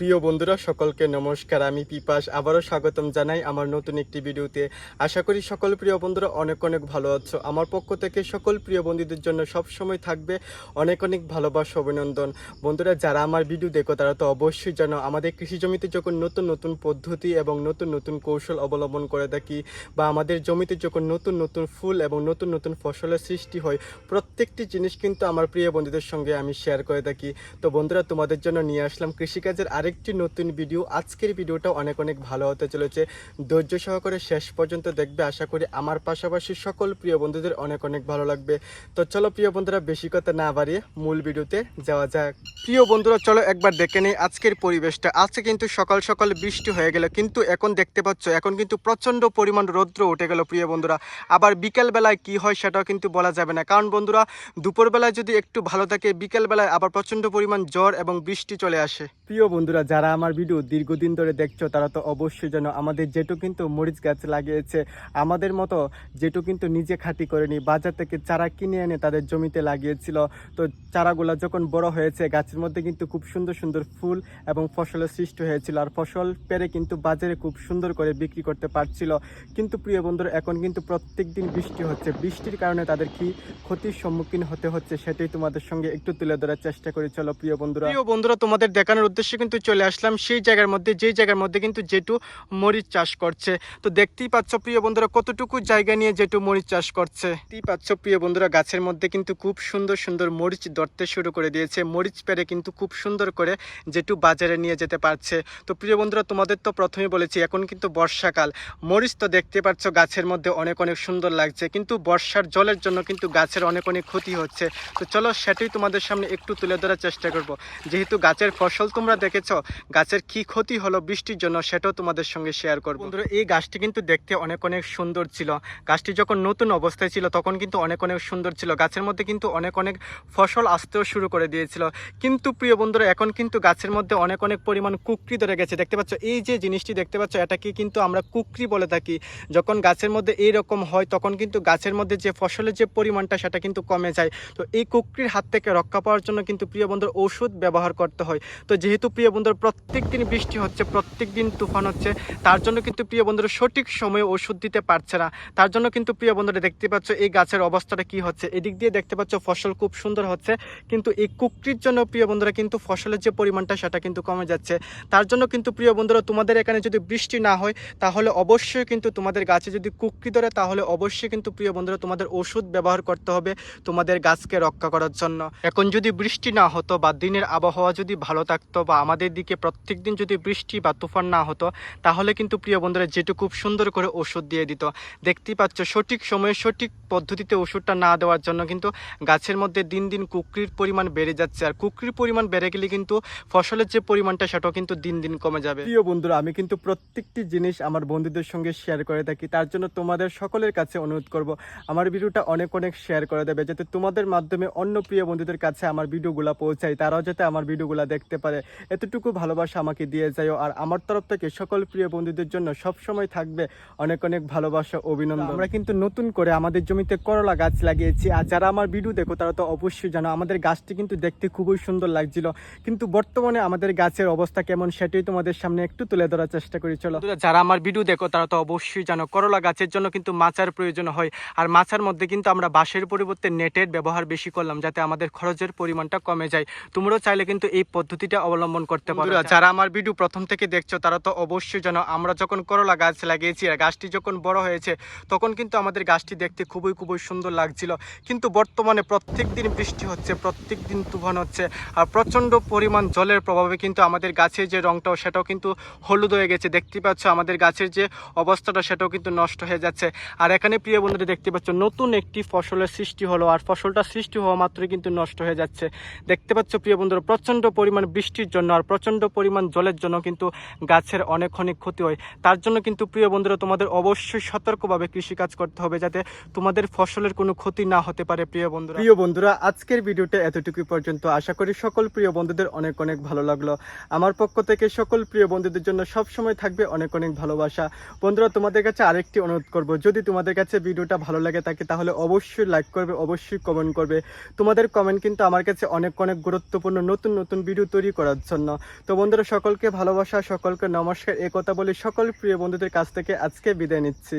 প্রিয় বন্ধুরা, সকলকে নমস্কার। আমি পিপাস, আবারও স্বাগতম জানাই আমার নতুন একটি ভিডিওতে। আশা করি সকল প্রিয় বন্ধুরা অনেক অনেক ভালো আছো। আমার পক্ষ থেকে সকল প্রিয় বন্ধুদের জন্য সব সময় থাকবে অনেক অনেক ভালোবাসা, অভিনন্দন। বন্ধুরা, যারা আমার ভিডিও দেখো, তারা তো অবশ্যই জানো, আমাদের কৃষি জমিতে যখন নতুন নতুন পদ্ধতি এবং নতুন নতুন কৌশল অবলম্বন করে থাকি বা আমাদের জমিতে যখন নতুন নতুন ফুল এবং নতুন নতুন ফসলের সৃষ্টি হয়, প্রত্যেকটি জিনিস কিন্তু আমার প্রিয় বন্ধুদের সঙ্গে আমি শেয়ার করে থাকি। তো বন্ধুরা, তোমাদের জন্য নিয়ে আসলাম কৃষিকাজের আরেকটি নতুন ভিডিও। আজকের ভিডিওটা অনেক অনেক ভালো হতে চলেছে। ধৈর্য সহকারে শেষ পর্যন্ত দেখবে। আশা করি আমার পাশাপাশি সকল প্রিয় বন্ধুদের অনেক অনেক ভালো লাগবে। তো চলো প্রিয় বন্ধুরা, বেশি কথা না বাড়িয়ে মূল ভিডিওতে যাওয়া যাক। প্রিয় বন্ধুরা, চলো একবার দেখে নেই আজকের পরিবেশটা। আজকে কিন্তু সকাল সকাল বৃষ্টি হয়ে গেল, কিন্তু এখন দেখতে পাচ্ছ, এখন কিন্তু প্রচণ্ড পরিমাণ রৌদ্র উঠে গেল প্রিয় বন্ধুরা। আবার বিকেল বেলায় কি হয় সেটাও কিন্তু বলা যাবে না। কারণ বন্ধুরা, দুপুরবেলায় যদি একটু ভালো থাকে বিকেল বেলায় আবার প্রচণ্ড পরিমাণ জ্বর এবং বৃষ্টি চলে আসে। প্রিয় বন্ধুরা যারা আমার ভিডিও দীর্ঘদিন ধরে দেখছ, তারা তো অবশ্যই যেন আমাদের যেটু কিন্তু মরিচ গাছ লাগিয়েছে। আমাদের মতো যেটু কিন্তু নিজে খাটি করেনি, বাজার থেকে চারা কিনে এনে তাদের জমিতে লাগিয়েছিল। তো চারাগুলো যখন বড় হয়েছে, গাছের মধ্যে কিন্তু খুব সুন্দর সুন্দর ফুল এবং ফসলের সৃষ্টি হয়েছিল, আর ফসল পেরে কিন্তু বাজারে খুব সুন্দর করে বিক্রি করতে পারছিল। কিন্তু প্রিয় বন্ধুরা, এখন কিন্তু প্রত্যেক দিন বৃষ্টি হচ্ছে। বৃষ্টির কারণে তাদের কি ক্ষতির সম্মুখীন হতে হচ্ছে, সেটাই তোমাদের সঙ্গে একটু তুলে ধরার চেষ্টা করি। চলো প্রিয় বন্ধুরা। প্রিয় বন্ধুরা, তোমাদের দেখানোর উদ্দেশ্যে কিন্তু চলে আসলাম, সেই জায়গার মধ্যে, যেই জায়গার মধ্যে কিন্তু জেটু মরিচ চাষ করছে। তো দেখতেই পাচ্ছ প্রিয় বন্ধুরা, কতটুকু জায়গা নিয়ে জেটু মরিচ চাষ করছে। দেখতেই পাচ্ছ প্রিয় বন্ধুরা, গাছের মধ্যে কিন্তু খুব সুন্দর সুন্দর মরিচ ধরতে শুরু করে দিয়েছে। মরিচ পেরে কিন্তু খুব সুন্দর করে জেটু বাজারে নিয়ে যেতে পারছে। তো প্রিয় বন্ধুরা, তোমাদের তো প্রথমে বলেছি, এখন কিন্তু বর্ষাকাল। মরিচ তো দেখতে পাচ্ছ গাছের মধ্যে অনেক অনেক সুন্দর লাগছে, কিন্তু বর্ষার জলের জন্য কিন্তু গাছের অনেক অনেক ক্ষতি হচ্ছে। তো চলো সেটাই তোমাদের সামনে একটু তুলে ধরার চেষ্টা করব। যেহেতু গাছের ফসল তোমরা দেখেছ গাছের কি ক্ষতি হলো বৃষ্টির জন্য সেটাও তোমাদের সঙ্গে শেয়ার করব। বন্ধুরা, এই গাছটি কিন্তু দেখতে অনেক অনেক সুন্দর ছিল। গাছটি যখন নতুন অবস্থায় ছিল, তখন কিন্তু অনেক অনেক সুন্দর ছিল। গাছের মধ্যে কিন্তু অনেক অনেক ফসল আসতেও শুরু করে দিয়েছিল। কিন্তু প্রিয় বন্ধুরা, এখন কিন্তু গাছের মধ্যে অনেক অনেক পরিমাণ কুকরি ধরে গেছে। দেখতে পাচ্ছ, এই যে জিনিসটি দেখতে পাচ্ছ, এটাকে কিন্তু আমরা কুকরি বলে থাকি। যখন গাছের মধ্যে এই রকম হয়, তখন কিন্তু গাছের মধ্যে যে ফসলের যে পরিমাণটা, সেটা কিন্তু কমে যায়। তো এই কুকরির হাত থেকে রক্ষা পাওয়ার জন্য কিন্তু প্রিয় বন্ধুর ওষুধ ব্যবহার করতে হয়। তো যেহেতু প্রিয় বন্ধুর প্রত্যেক দিন বৃষ্টি হচ্ছে প্রত্যেক দিন তুফান হচ্ছে। তার জন্য কিন্তু প্রিয় বন্ধুরা, সঠিক সময়ে ওষুধ দিতে পারছে না। তার জন্য কিন্তু প্রিয় বন্ধুরা, দেখতে পাচ্ছ এই গাছের অবস্থাটা কি হচ্ছে। এদিক দিয়ে দেখতে পাচ্ছ ফসল খুব সুন্দর হচ্ছে, কিন্তু এই কুকরির জন্য প্রিয় বন্ধুরা, কিন্তু ফসলের যে পরিমাণটা, সেটা কিন্তু কমে যাচ্ছে। তার জন্য কিন্তু প্রিয় বন্ধুরা, তোমাদের এখানে যদি বৃষ্টি না হয়, তাহলে অবশ্যই কিন্তু তোমাদের গাছে যদি কুকরি ধরে, তাহলে অবশ্যই কিন্তু প্রিয় বন্ধুরা, তোমাদের ওষুধ ব্যবহার করতে হবে তোমাদের গাছকে রক্ষা করার জন্য। এখন যদি বৃষ্টি না হতো বা দিনের আবহাওয়া যদি ভালো থাকতো বা আমাদের দিকে প্রত্যেক দিন যদি বৃষ্টি বা তুফান না হতো, তাহলে কিন্তু প্রিয় বন্ধুরা যেটু খুব সুন্দর করে ওষুধ দিয়ে দিত। দেখতেই পাচ্ছ, সঠিক সময়ে সঠিক পদ্ধতিতে ওষুধটা না দেওয়ার জন্য কিন্তু গাছের মধ্যে দিন দিন কুকরির পরিমাণ বেড়ে যাচ্ছে। আর কুকরির পরিমাণ বেড়ে গেলে কিন্তু ফসলের যে পরিমাণটা, সেটাও কিন্তু দিন দিন কমে যাবে। প্রিয় বন্ধুরা, আমি কিন্তু প্রত্যেকটি জিনিস আমার বন্ধুদের সঙ্গে শেয়ার করে থাকি। তার জন্য তোমাদের সকলের কাছে অনুরোধ করব, আমার ভিডিওটা অনেক অনেক শেয়ার করে দেবে, যাতে তোমাদের মাধ্যমে অন্য প্রিয় বন্ধুদের কাছে আমার ভিডিওগুলো পৌঁছায়, তারাও যাতে আমার ভিডিওগুলো দেখতে পারে। এতটুকু ভালোবাসা আমাকে দিয়ে যাও আর আমার তরফ থেকে সকল প্রিয় বন্ধুদের জন্য সব সময় থাকবে অনেক অনেক ভালোবাসা, অভিনন্দন। আমরা কিন্তু নতুন করে আমাদের জমিতে করলা গাছ লাগিয়েছি। আর যারা আমার ভিডিও দেখো, তারা তো অবশ্যই জানো, আমাদের গাছটি কিন্তু দেখতে খুবই সুন্দর লাগছিল। কিন্তু বর্তমানে আমাদের গাছের অবস্থা কেমন সেটাই তোমাদের সামনে একটু তুলে ধরার চেষ্টা করি, চলো। যারা আমার ভিডিও দেখো, তারা তো অবশ্যই জানো, করলা গাছের জন্য কিন্তু মাচার প্রয়োজন হয়। আর মাচার মধ্যে কিন্তু আমরা বাঁশের পরিবর্তে নেটের ব্যবহার বেশি করলাম, যাতে আমাদের খরচের পরিমাণটা কমে যায়। তোমরাও চাইলে কিন্তু এই পদ্ধতিটা অবলম্বন করতে পারো যারা আমার ভিডিও প্রথম থেকে দেখছ তারা তো অবশ্যই জানো আমরা যখন করলা গাছ লাগিয়েছি আর গাছটি যখন বড় হয়েছে তখন কিন্তু আমাদের গাছটি দেখতে খুবই খুবই সুন্দর লাগছিল। কিন্তু বর্তমানে প্রত্যেক দিন বৃষ্টি হচ্ছে প্রত্যেক দিন তুফান হচ্ছে আর প্রচণ্ড পরিমাণ জলের প্রভাবে কিন্তু আমাদের গাছের যে রংটাও সেটাও কিন্তু হলুদ হয়ে গেছে। দেখতে পাচ্ছ আমাদের গাছের যে অবস্থাটা সেটাও কিন্তু নষ্ট হয়ে যাচ্ছে। আর এখানে প্রিয় বন্ধুরা দেখতে পাচ্ছ নতুন একটি ফসলের সৃষ্টি হলো আর ফসলটা সৃষ্টি হওয়া মাত্রই কিন্তু নষ্ট হয়ে যাচ্ছে। দেখতে পাচ্ছ প্রিয় বন্ধুরা প্রচণ্ড পরিমাণ বৃষ্টির জন্য আর প্রচণ্ড পরিমাণ জলের জন্য কিন্তু গাছের অনেক অনেক ক্ষতি হয়। তার জন্য কিন্তু প্রিয় বন্ধুরা, তোমাদের অবশ্যই সতর্কভাবে কৃষিকাজ করতে হবে যাতে তোমাদের ফসলের কোনো ক্ষতি না হতে পারে, প্রিয় বন্ধুরা। প্রিয় বন্ধুরা, আজকের ভিডিওটা এতটুকু পর্যন্ত। আশা করি সকল প্রিয় বন্ধুদের অনেক অনেক ভালো লাগল। আমার পক্ষ থেকে সকল প্রিয় বন্ধুদের জন্য সব সময় থাকবে অনেক অনেক ভালোবাসা। বন্ধুরা, তোমাদের কাছে আরেকটি অনুরোধ করব। যদি তোমাদের কাছে ভিডিওটা ভালো লাগে থাকে, তাহলে অবশ্যই লাইক করবে, অবশ্যই কমেন্ট করবে। তোমাদের কমেন্ট কিন্তু আমার কাছে অনেক অনেক গুরুত্বপূর্ণ নতুন নতুন ভিডিও তৈরি করার জন্য। তো বন্ধুরা, সকলকে ভালোবাসা, সকলকে নমস্কার। এ বলে বলি সকল প্রিয় বন্ধুদের কাছ থেকে আজকে বিদায় নিচ্ছি।